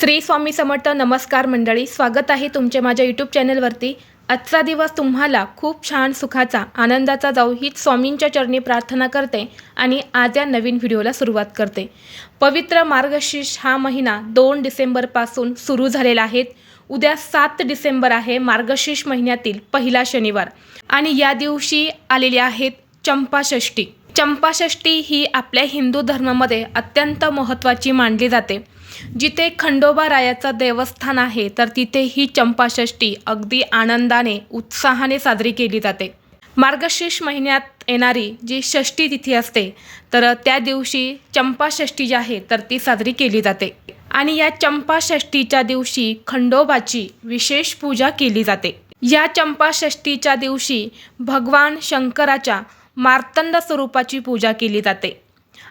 श्री स्वामी समर्थ नमस्कार मंडळी स्वागत आहे तुमचे माझ्या यूट्यूब चॅनलवरती. आजचा दिवस तुम्हाला खूप छान सुखाचा आनंदाचा जाऊ हीच स्वामींच्या चरणी प्रार्थना करते आणि आज या नवीन व्हिडिओला सुरुवात करते. पवित्र मार्गशीर्ष हा महिना दोन डिसेंबरपासून सुरू झालेला आहे. उद्या सात डिसेंबर आहे मार्गशीर्ष महिन्यातील पहिला शनिवार. आणि या दिवशी आलेली आहेत चंपाषष्ठी. चंपाषष्ठी ही आपल्या हिंदू धर्मामध्ये अत्यंत महत्त्वाची मानली जाते. जिथे खंडोबा रायाचं देवस्थान आहे तर तिथे ही चंपाषष्ठी अगदी आनंदाने उत्साहाने साजरी केली जाते. मार्गशीर्ष महिन्यात येणारी जी षष्ठी तिथी असते तर त्या दिवशी चंपाषष्ठी जी आहे तर ती साजरी केली जाते. आणि या चंपाषष्ठीच्या दिवशी खंडोबाची विशेष पूजा केली जाते. या चंपाषष्ठीच्या दिवशी भगवान शंकराच्या मार्तंड स्वरूपाची पूजा केली जाते.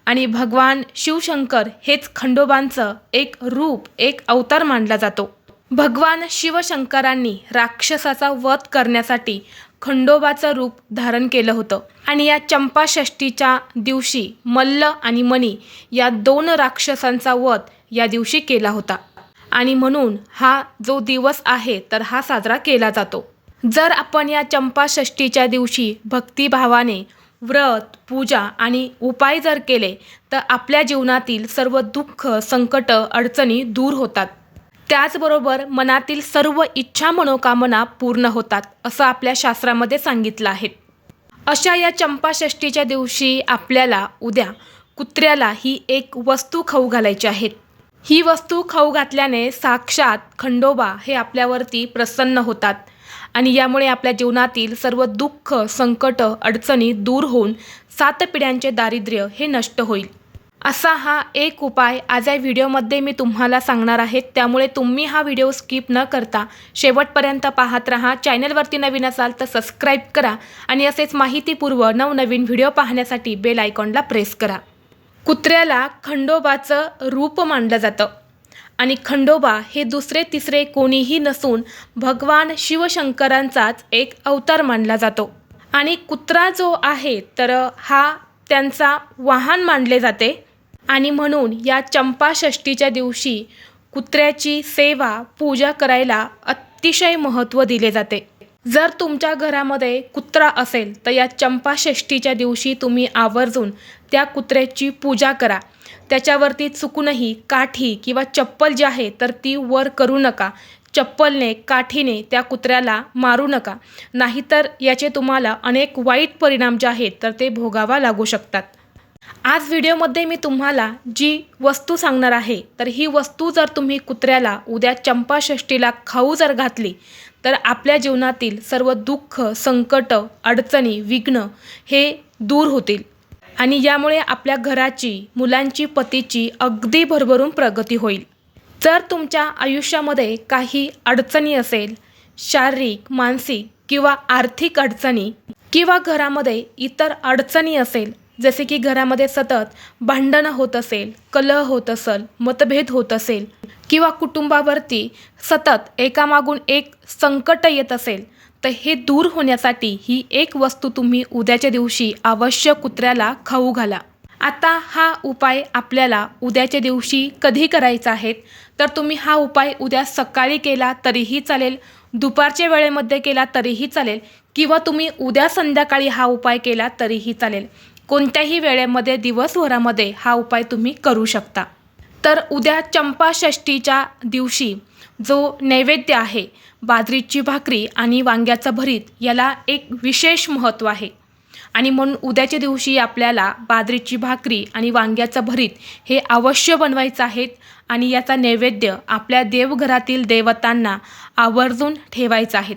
आणि भगवान शिवशंकर हेच खंडोबांचं एक रूप एक अवतार मानला जातो. भगवान शिवशंकरांनी राक्षसाचा वध करण्यासाठी खंडोबाचं रूप धारण केलं होतं. आणि या चंपाषष्ठीच्या दिवशी मल्ल आणि मणी या दोन राक्षसांचा वध या दिवशी केला होता. आणि म्हणून हा जो दिवस आहे तर हा साजरा केला जातो. जर आपण या चंपाषष्ठीच्या दिवशी भक्तिभावाने व्रत पूजा आणि उपाय जर केले तर आपल्या जीवनातील सर्व दुःख संकट अडचणी दूर होतात. त्याचबरोबर मनातील सर्व इच्छा मनोकामना पूर्ण होतात असं आपल्या शास्त्रामध्ये सांगितलं आहे. अशा या चंपाषष्ठीच्या दिवशी आपल्याला उद्या कुत्र्याला ही एक वस्तू खाऊ घालायची आहेत ही वस्तू खाऊ घातल्याने साक्षात खंडोबा हे आपल्यावरती प्रसन्न होतात. आणि यामुळे आपल्या जीवनातील सर्व दुःख संकट अडचणी दूर होऊन सात पिढ्यांचे दारिद्र्य हे नष्ट होईल. असा हा एक उपाय आज या व्हिडिओमध्ये मी तुम्हाला सांगणार आहे. त्यामुळे तुम्ही हा व्हिडिओ स्किप न करता शेवटपर्यंत पाहत राहा. चॅनलवरती नवीन असाल तर सबस्क्राईब करा आणि असेच माहितीपूर्व नवनवीन व्हिडिओ पाहण्यासाठी बेल आयकॉनला प्रेस करा. कुत्र्याला खंडोबाचं रूप मानलं जातं. आणि खंडोबा हे दुसरे तिसरे कोणीही नसून भगवान शिवशंकरांचाच एक अवतार मानला जातो. आणि कुत्रा जो आहे तर हा त्यांचा वाहन मानले जाते. आणि म्हणून या चंपाषष्ठीच्या दिवशी कुत्र्याची सेवा पूजा करायला अतिशय महत्त्व दिले जाते. जर तुमच्या घरामध्ये कुत्रा असेल तर या चंपाषष्ठीच्या दिवशी तुम्ही आवर्जून त्या कुत्र्याची पूजा करा. त्याच्यावरती चुकूनही काठी किंवा चप्पल जी आहे तर ती वर करू नका. चप्पलने काठीने त्या कुत्र्याला मारू नका. नाहीतर याचे तुम्हाला अनेक वाईट परिणाम जे आहेत तर ते भोगावा लागू शकतात. आज व्हिडिओमध्ये मी तुम्हाला जी वस्तू सांगणार आहे तर ही वस्तू जर तुम्ही कुत्र्याला उद्या चंपाषष्ठीला खाऊ जर घातली तर आपल्या जीवनातील सर्व दुःख संकट अडचणी विघ्न हे दूर होतील. आणि यामुळे आपल्या घराची मुलांची पतीची अगदी भरभरून प्रगती होईल. जर तुमच्या आयुष्यामध्ये काही अडचणी असेल शारीरिक मानसिक किंवा आर्थिक अडचणी किंवा घरामध्ये इतर अडचणी असेल जसे की घरामध्ये सतत भांडणं होत असेल कलह होत असेल मतभेद होत असेल किंवा कुटुंबावरती सतत एकामागून एक संकट येत असेल तर हे दूर होण्यासाठी ही एक वस्तू तुम्ही उद्याच्या दिवशी अवश्य कुत्र्याला खाऊ घाला. आता हा उपाय आपल्याला उद्याच्या दिवशी कधी करायचा आहे? तर तुम्ही हा उपाय उद्या सकाळी केला तरीही चालेल दुपारच्या वेळेमध्ये केला तरीही चालेल किंवा तुम्ही उद्या संध्याकाळी हा उपाय केला तरीही चालेल. कोणत्याही वेळेमध्ये दिवसभरामध्ये हा उपाय तुम्ही करू शकता. तर उद्या चंपाषष्ठीच्या दिवशी जो नैवेद्य आहे बाजरीची भाकरी आणि वांग्याचं भरीत याला एक विशेष महत्त्व आहे. आणि म्हणून उद्याच्या दिवशी आपल्याला बाजरीची भाकरी आणि वांग्याचं भरीत हे अवश्य बनवायचं आहेत आणि याचा नैवेद्य आपल्या देवघरातील देवतांना आवर्जून ठेवायचं आहेत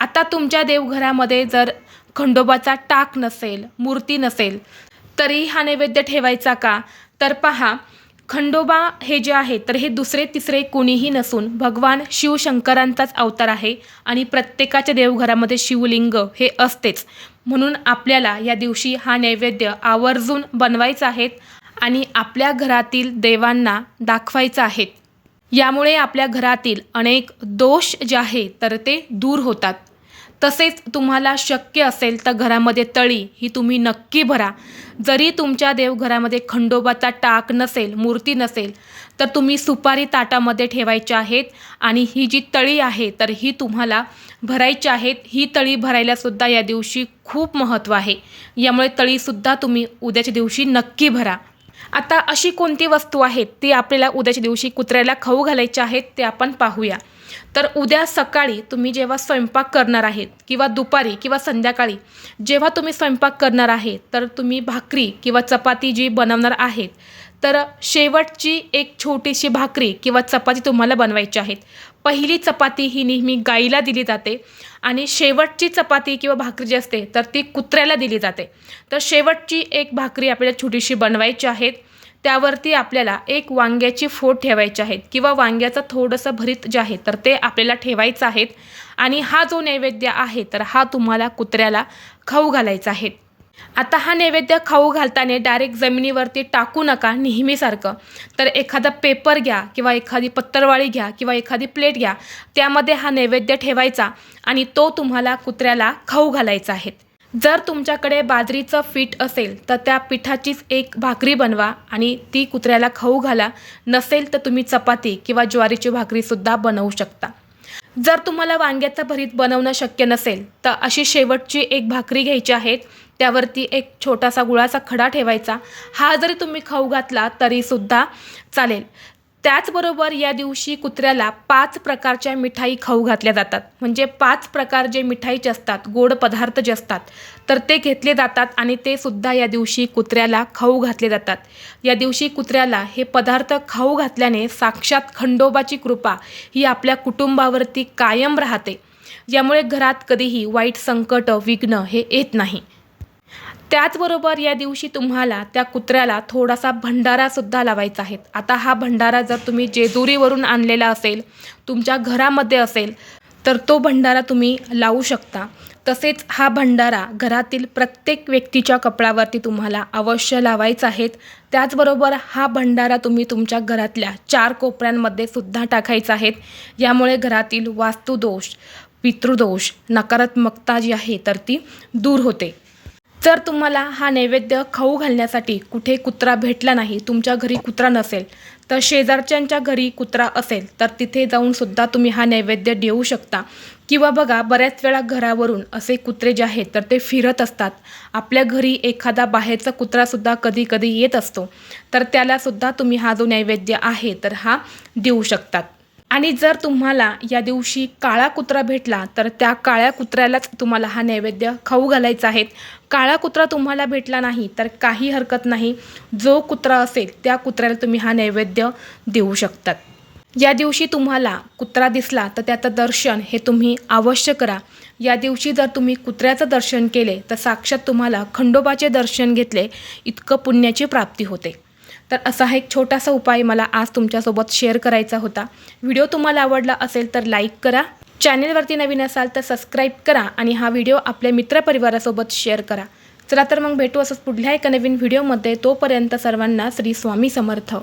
आता तुमच्या देवघरामध्ये जर खंडोबाचा टाक नसेल मूर्ती नसेल तरी हा नैवेद्य ठेवायचा का? तर पहा खंडोबा हे जे आहे तर हे दुसरे तिसरे कोणीही नसून भगवान शिवशंकरांचाच अवतार आहे आणि प्रत्येकाच्या देवघरामध्ये शिवलिंग हे असतेच. म्हणून आपल्याला या दिवशी हा नैवेद्य आवर्जून बनवायचा आहेत आणि आपल्या घरातील देवांना दाखवायचा आहेत यामुळे आपल्या घरातील अनेक दोष जे आहे तर ते दूर होतात. तसेच तुम्हाला शक्य असेल तर घरामध्ये तळी ही तुम्ही नक्की भरा. जरी तुमच्या देवघरामध्ये खंडोबाचा टाक नसेल मूर्ती नसेल तर तुम्ही सुपारी ताटामध्ये ठेवायच्या आहेत आणि ही जी तळी आहे तर ही तुम्हाला भरायची आहेत. ही तळी भरायलासुद्धा या दिवशी खूप महत्त्व आहे. यामुळे तळीसुद्धा तुम्ही उद्याच्या दिवशी नक्की भरा. आता अशी कोणती वस्तू आहेत ती आपल्याला उद्याच्या दिवशी कुत्र्याला खाऊ घालायची आहेत ते आपण पाहूया. तर उद्या सकाळी तुम्ही जेव्हा स्वयंपाक करणार आहेत किंवा दुपारी किंवा संध्याकाळी जेव्हा तुम्ही स्वयंपाक करणार आहे तर तुम्ही भाकरी किंवा चपाती जी बनवणार आहेत तर शेवटची एक छोटीशी भाकरी किंवा चपाती तुम्हाला बनवायची आहेत. पहिली चपाती ही नेहमी गाईला दिली जाते आणि शेवटची चपाती किंवा भाकरी जी असते तर ती कुत्र्याला दिली जाते. तर शेवटची एक भाकरी आपल्याला छोटीशी बनवायची आहेत. त्यावरती आपल्याला एक वांग्याची फोड ठेवायची आहेत किंवा वांग्याचं थोडंसं भरीत जे आहे तर ते आपल्याला ठेवायचं आहेत. आणि हा जो नैवेद्य आहे तर हा तुम्हाला कुत्र्याला खाऊ घालायचा आहे. आता हा नैवेद्य खाऊ घालताना डायरेक्ट जमिनीवरती टाकू नका नेहमीसारखं. तर एखादा पेपर घ्या किंवा एखादी पत्तरवाळी घ्या किंवा एखादी प्लेट घ्या त्यामध्ये हा नैवेद्य ठेवायचा आणि तो तुम्हाला कुत्र्याला खाऊ घालायचा आहे. जर तुमच्याकडे बाजरीचं पीठ असेल तर त्या पिठाचीच एक भाकरी बनवा आणि ती कुत्र्याला खाऊ घाला. नसेल तर तुम्ही चपाती किंवा ज्वारीची भाकरीसुद्धा बनवू शकता. जर तुम्हाला वांग्याचं भरीत बनवणं शक्य नसेल तर अशी शेवटची एक भाकरी घ्यायची आहेत त्यावरती एक छोटासा गुळाचा खडा ठेवायचा. हा जरी तुम्ही खाऊ घातला तरीसुद्धा चालेल. त्याचबरोबर या दिवशी कुत्र्याला पाच प्रकारच्या मिठाई खाऊ घातल्या जातात. म्हणजे पाच प्रकार जे मिठाईचे असतात गोड पदार्थ जे असतात तर ते घेतले जातात आणि ते सुद्धा या दिवशी कुत्र्याला खाऊ घातले जातात. या दिवशी कुत्र्याला हे पदार्थ खाऊ घातल्याने साक्षात खंडोबाची कृपा ही आपल्या कुटुंबावरती कायम राहते. यामुळे घरात कधीही वाईट संकट विघ्न हे येत नाही. त्याचबरोबर या दिवशी तुम्हाला त्या कुत्र्याला थोडासा भंडारासुद्धा लावायचा आहे. आता हा भंडारा जर तुम्ही जेजुरीवरून आणलेला असेल तुमच्या घरामध्ये असेल तर तो भंडारा तुम्ही लावू शकता. तसेच हा भंडारा घरातील प्रत्येक व्यक्तीच्या कपड्यावरती तुम्हाला अवश्य लावायचा आहेत त्याचबरोबर हा भंडारा तुम्ही तुमच्या घरातल्या चार कोपऱ्यांमध्ये सुद्धा टाकायचा आहेत यामुळे घरातील वास्तुदोष पितृदोष नकारात्मकता जी आहे तर ती दूर होते. जर तुम्हाला हा नैवेद्य खाऊ घालण्यासाठी कुठे कुत्रा भेटला नाही तुमच्या घरी कुत्रा नसेल तर शेजारच्यांच्या घरी कुत्रा असेल तर तिथे जाऊन सुद्धा तुम्ही हा नैवेद्य देऊ शकता. किंवा बघा बऱ्याच वेळा घरावरून असे कुत्रे जे आहेत तर ते फिरत असतात. आपल्या घरी एखादा बाहेरचा कुत्रासुद्धा कधी कधी येत असतो. तर त्यालासुद्धा तुम्ही हा जो नैवेद्य आहे तर हा देऊ शकतात. आणि जर तुम्हाला या दिवशी काळा कुत्रा भेटला तर त्या काळ्या कुत्र्यालाच तुम्हाला हा नैवेद्य खाऊ घालायचा आहे. काळा कुत्रा तुम्हाला भेटला नाही तर काही हरकत नाही. जो कुत्रा असेल त्या कुत्र्याला तुम्ही हा नैवेद्य देऊ शकतात. या दिवशी तुम्हाला कुत्रा दिसला तर त्याचं दर्शन हे तुम्ही अवश्य करा. या दिवशी जर तुम्ही कुत्र्याचं दर्शन केले तर साक्षात तुम्हाला खंडोबाचे दर्शन घेतले इतकं पुण्याची प्राप्ती होते. तर असा हा एक छोटासा उपाय मला आज तुमच्यासोबत शेअर करायचा होता. व्हिडिओ तुम्हाला आवडला असेल तर लाईक करा. चॅनेलवरती नवीन असाल तर सबस्क्राईब करा आणि हा व्हिडिओ आपल्या मित्रपरिवारासोबत शेअर करा. चला तर मग भेटू असंच पुढल्या एका नवीन व्हिडिओमध्ये तोपर्यंत सर्वांना श्री स्वामी समर्थ.